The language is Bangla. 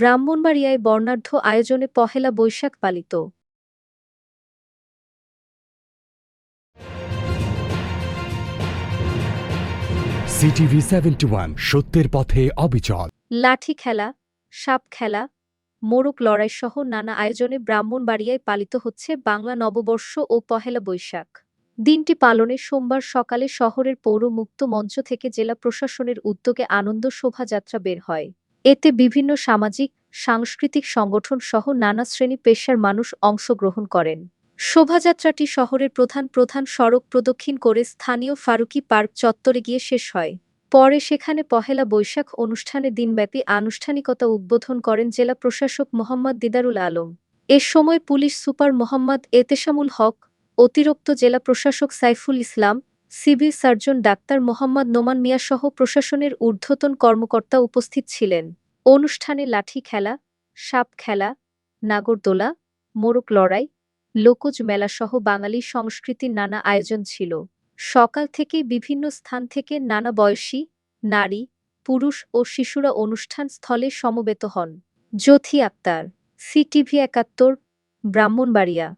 ব্রাহ্মণবাড়িয়ায় বর্ণাঢ্য আয়োজনে পহেলা বৈশাখ পালিত। সিটিভি সেভেন্টি ওয়ান সত্যের পথে অবিচল। লাঠি খেলা সাপ খেলা মোরক লড়াই সহ নানা আয়োজনে ব্রাহ্মণবাড়িয়ায় পালিত হচ্ছে বাংলা নববর্ষ ও পহেলা বৈশাখ। দিনটি পালনে সোমবার সকালে শহরের পৌর মুক্ত মঞ্চ থেকে জেলা প্রশাসনের উদ্যোগে আনন্দ শোভাযাত্রা বের হয়। এতে বিভিন্ন সামাজিক, সাংস্কৃতিক সংগঠন সহ নানা শ্রেণি পেশার মানুষ অংশগ্রহণ করেন। শোভাযাত্রাটি শহরের প্রধান প্রধান সড়ক প্রদক্ষিণ করে স্থানীয় ফারুকি পার্ক চত্বরে গিয়ে শেষ হয়। পরে সেখানে পহেলা বৈশাখ অনুষ্ঠানে দিনব্যাপী আনুষ্ঠানিকতা উদ্বোধন করেন জেলা প্রশাসক মোহাম্মদ দিদারুল আলম। এ সময় পুলিশ সুপার মোহাম্মদ এতেশামুল হক, অতিরিক্ত জেলা প্রশাসক Saiful Islam civil surgeon doctor Mohammad Noman Mia সহ প্রশাসনের ঊর্ধ্বতন কর্মকর্তা উপস্থিত ছিলেন। অনুষ্ঠানে লাঠি খেলা, সাপ খেলা, নাগরদোলা মোরক লড়াই, লোকজ মেলাসহ বাঙালি সংস্কৃতির নানা আয়োজন ছিল। সকাল থেকে বিভিন্ন স্থান থেকে নানা বয়সী, নারী, পুরুষ ও শিশুরা অনুষ্ঠান স্থলে সমবেত হন। জ্যোথি আক্তার, সিটিভি একাত্তর, ব্রাহ্মণবাড়িয়া।